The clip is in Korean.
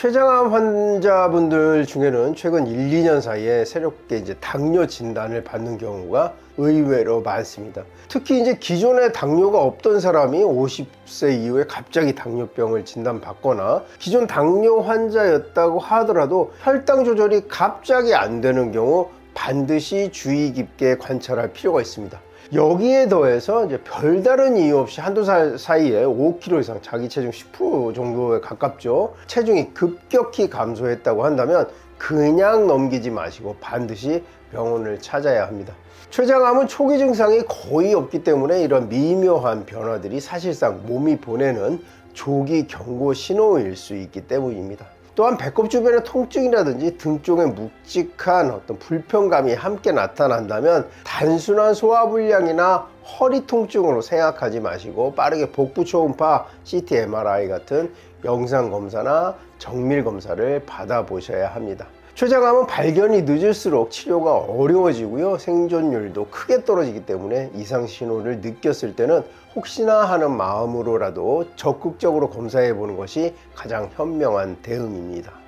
췌장암 환자분들 중에는 최근 1, 2년 사이에 새롭게 이제 당뇨 진단을 받는 경우가 의외로 많습니다. 특히 이제 기존에 당뇨가 없던 사람이 50세 이후에 갑자기 당뇨병을 진단받거나 기존 당뇨 환자였다고 하더라도 혈당 조절이 갑자기 안 되는 경우 반드시 주의 깊게 관찰할 필요가 있습니다. 여기에 더해서 이제 별다른 이유 없이 한두 살 사이에 5kg 이상 자기 체중 10% 정도에 가깝죠. 체중이 급격히 감소했다고 한다면 그냥 넘기지 마시고 반드시 병원을 찾아야 합니다. 췌장암은 초기 증상이 거의 없기 때문에 이런 미묘한 변화들이 사실상 몸이 보내는 조기 경고 신호일 수 있기 때문입니다. 또한 배꼽 주변의 통증이라든지 등 쪽에 묵직한 어떤 불편감이 함께 나타난다면 단순한 소화불량이나 허리 통증으로 생각하지 마시고 빠르게 복부 초음파, CT, MRI 같은 영상 검사나 정밀 검사를 받아보셔야 합니다. 췌장암은 발견이 늦을수록 치료가 어려워지고요. 생존율도 크게 떨어지기 때문에 이상 신호를 느꼈을 때는 혹시나 하는 마음으로라도 적극적으로 검사해 보는 것이 가장 현명한 대응입니다.